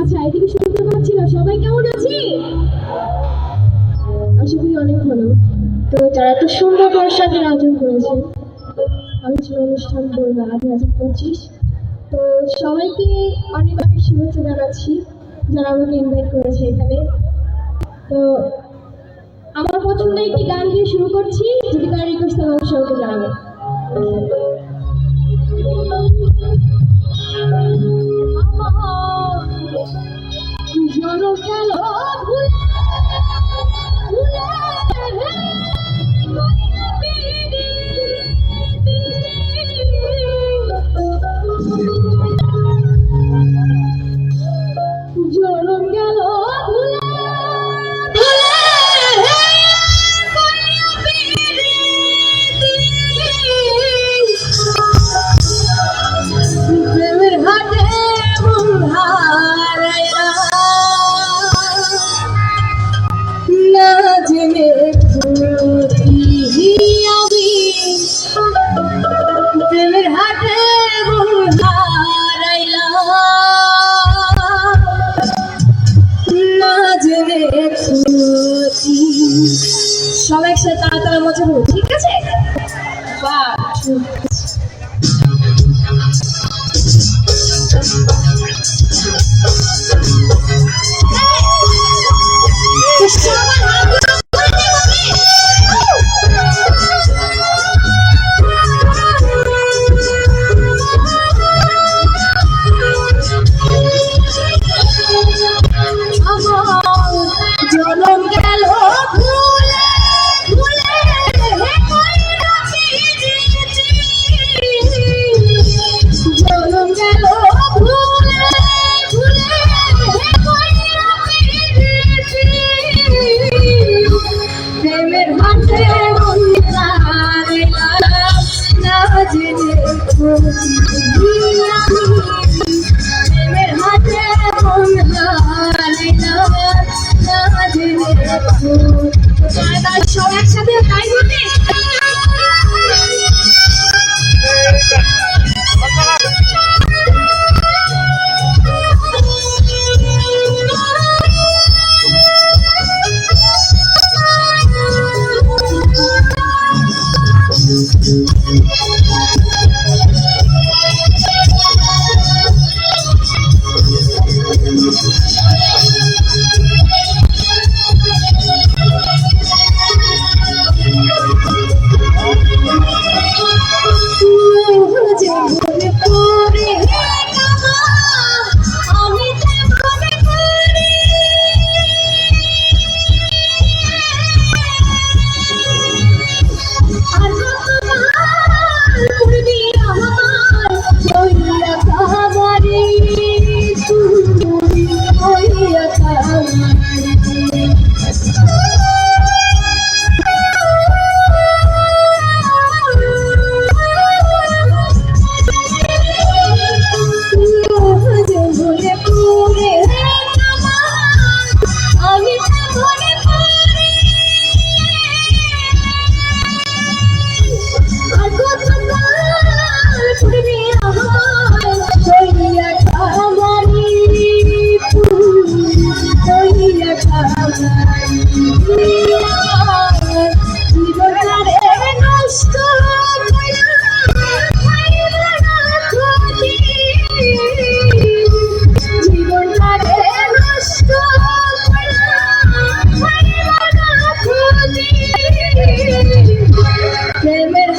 আচ্ছা এদিকে শুনতে পাচ্ছি না। সবাই কেমন আছি আশা করি অনেক ভালো। তো যারা এত সুন্দর সাথে আয়োজন করেছে আলোচনা অনুষ্ঠান করবে আট হাজার পঁচিশ। তো সবাইকে অনেক অনেক শুভেচ্ছা জানাচ্ছি, যারা আমাকে ইনভাইট করেছে এখানে। তো আমার পছন্দের একটি গান দিয়ে শুরু করছি, যদি কার রিকোয়েস্ট থাকে, অবশ্যই জানাবেন। বাজাবো ঠিক আছে? 1 না জেনে